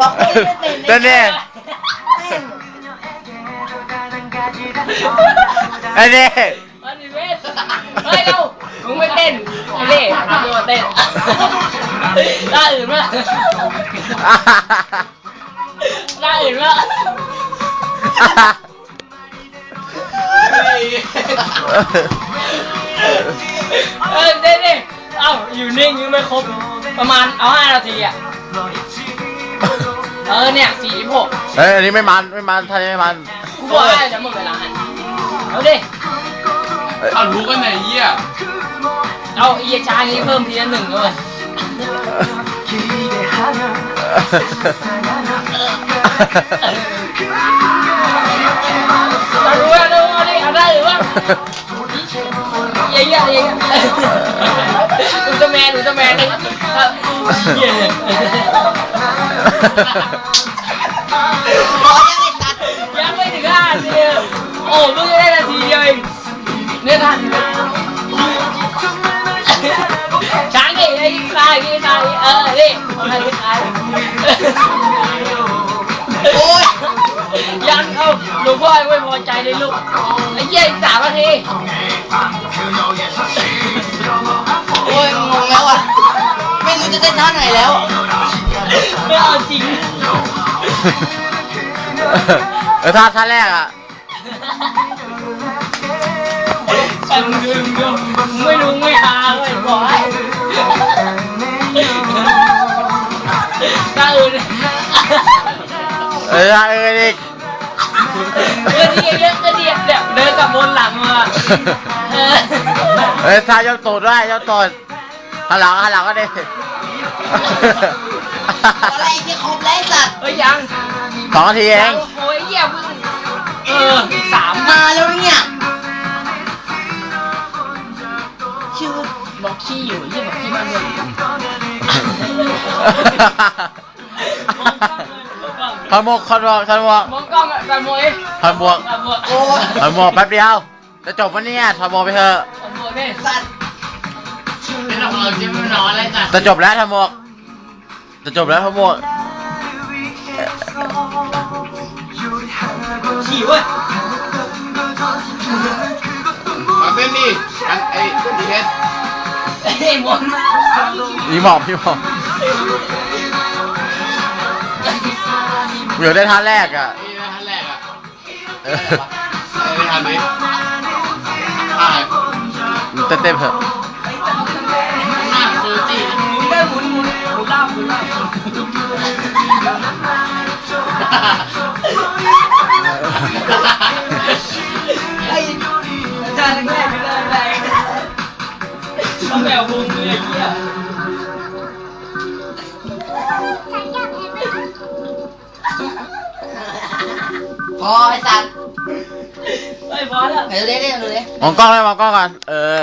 วะคนไม่เป็นเต้นดิไอ้นี่อันนี้เว้ยเฮ้ยเรามึงไม่เต้นไอ้เล่ทำตัวเต้นหน้าอื่นมั้ยหน้าอื่นมั้ยเออเต้นดิเอ้าอยู่นิ่งยังไม่ครบ ประมาณเอาห้านาทีอะ เออเนี่ยสี่สิบหกเฮ้ยอันนี้ไม่มันไม่มันท่านี้ไม่มันกูบอกให้จะหมดเวลาให้เอาดิ เอ้ย เอารู้กันไหนเหี้ยเอาไอ้เหี้ยช้างนี้เพิ่มทีละหนึ่งเลยเรารู้ว่าเราเอาดิเอาได้หรือว่าเยี่ยเยี่ยเยี่ยอุลตร้าแมนอุลตร้าแมนเลยเยังไงตัดยังไม่ถึงห้านาทีโอ้เพิ่งได้นาทีเดียวเองเนี่ยทันช้างดิไอ้คลายไอ้คลายเออดิเอาให้คลายโอ้ยยังเอาหลวงพ่อไม่พอใจเลยลูกไอ้เหี้ยอีกสามนาทีโอ้ยงงแล้วอะ ไม่รู้จะเต้นท่าไหนแล้ว จริง เออท่าท่าแรกอะแต่มึงดูมึงดูมึงไม่รู้ไม่หาเลยบอกให้ตาอื่นเออท่าเอออีกเดินดีเยอะก็ดีเดี๋ยวเดินกลับบนหลังมาเออเอ้ยท่ายกตูดด้วยยกตูดหันหลังหันหลังก็ได้ อะไรที่ครบแล้วไอ้สัตว์เฮ้ยยังสองนาทีเองโอ้ยเหี้ยมึงเอออีกสามมาแล้วเนี่ยชื่อบอกขี้อยู่ยี่บอกขี้มันเลยขโมกขโมกขโมกมองกล้องอะกันมวยขโมกกันมวยโอ้ยขโมกแป๊บเดียวจะจบวันนี้ขโมกไปเถอะกันมวยนี่สัตว์เป็นเราเราจิ้มไม่นอนอะไรจ้ะจะจบแล้วขโมก จะจบแล้วขโมกขี่เว้ยมาเต้นดิกันไอ้ดีเอสไอ้หมดพี่หมอบพี่หมอบกูอยากได้ท่าแรกอะไอ้ท่านแรกอะเออไอ้ท่านนี้อ่าเต้นเต้นเถอะ หมุนล่าหมุนล่าไอ้จานแรกไม่ได้แรงต้องแมวพุงเลยไอ้เหี้ยพอไอ้สัตว์ไอ้บอสอะไหนดูดิดิดูดิมองกล้องเลยมองกล้องกันเออ